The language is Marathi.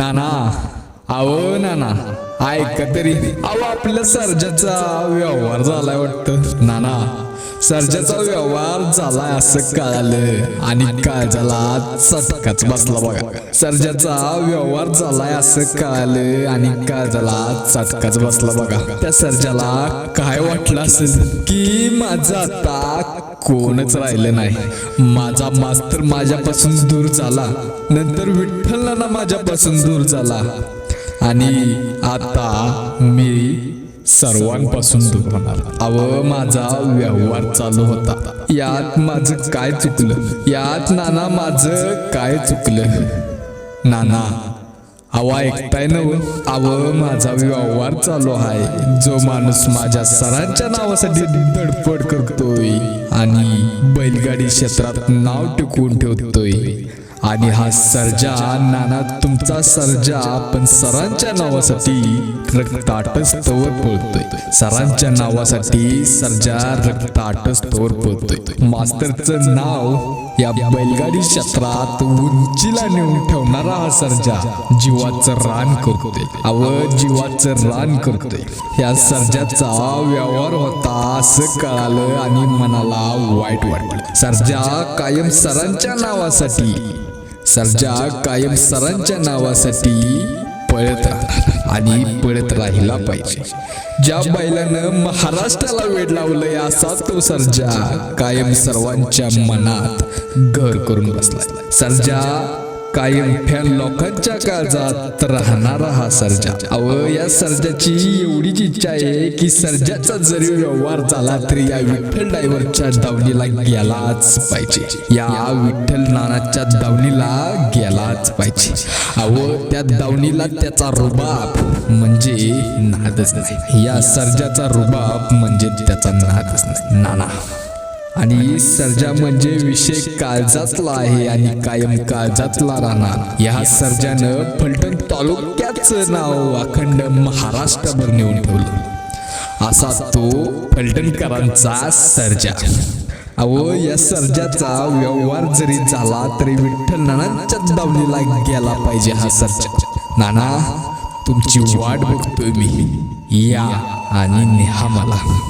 नाना. अहो नाना. ऐका तरी. अहो आपल्या सर्जाचा व्यवहार झालाय वाटतं. नाना सर्जाचा व्यवहार झालाय असं कळालं. आणि काय झाला चटकाच बसला बघा. सर्जाचा व्यवहार झालाय असं कळालं. आणि काय झाला चटकाच बसला बघा. त्या सर्जाला काय वाटलं असेल? की माझं आता कोणच राहिलं नाही. माझा मास्तर माझ्यापासून दूर झाला. नंतर विठ्ठल नाना माझ्यापासून दूर झाला. आणि आता मी सर्वांपासून दूर होणार. अव माझा व्यवहार चालू होता. यात माझं काय चुकलं? यात नाना माझं काय चुकलं? नाना अवा ऐकताय नव आव माझा व्यवहार चालू आहे. जो माणूस माझ्या सरांच्या नावासाठी धडपड करतोय आणि बैलगाडी क्षेत्रात नाव टिकवून ठेवतोय. आणि हा सर्जा नाना तुमचा सर्जा पण सरांच्या नावासाठी रक्ताटच पळतोय. सरांच्या नावासाठी सर्जा रक्ताटच पळतोय. मास्तरचं नाव या बैलगाडी क्षेत्रात उंचीला नेऊन ठेवणारा हा सर्जा जीवाचं रान करतोय. अव जीवाचं रान करतोय. या सर्जाचा व्यवहार होता असं कळालं आणि मनाला वाईट वाटलं. सर्जा कायम सरांच्या नावासाठी सर्जा कायम सरांच्या नावासाठी पळत आणि पळत राहिला पाहिजे. ज्या बैलानं महाराष्ट्राला वेड लावलंय असा तो सर्जा कायम सर्वांच्या मनात घर करून बसलाय. सर्जा कायम फॅन लोकांच्या काळजात राहणारा हा सर्जा. अव या सर्जाची एवढीच इच्छा आहे की सर्जाचा जरी व्यवहार झाला तरी या विठ्ठल ड्रायव्हरच्या दावणीला गेलाच पाहिजे. या विठ्ठल नानाच्या दावणीला गेलाच पाहिजे. अव त्या दावणीला त्याचा रुबाब म्हणजे नादच नाही. या सर्जाचा रुबाब म्हणजे त्याचा नादच नाही. नाना. आणि सर्जा म्हणजे विषय काळजातला आहे आणि कायम काळजातला राहणार. या सर्जानं फलटण तालुक्याचं नाव अखंड महाराष्ट्रभर नेऊन ठेवलं. असा तो फलटणकरांचा सर्जा. अहो या सर्जाचा व्यवहार जरी झाला तरी विठ्ठल नानांच्या दावणीला गेला पाहिजे हा सर्जा. नाना तुमची वाट बघतोय मी. या आणि नेहा मला.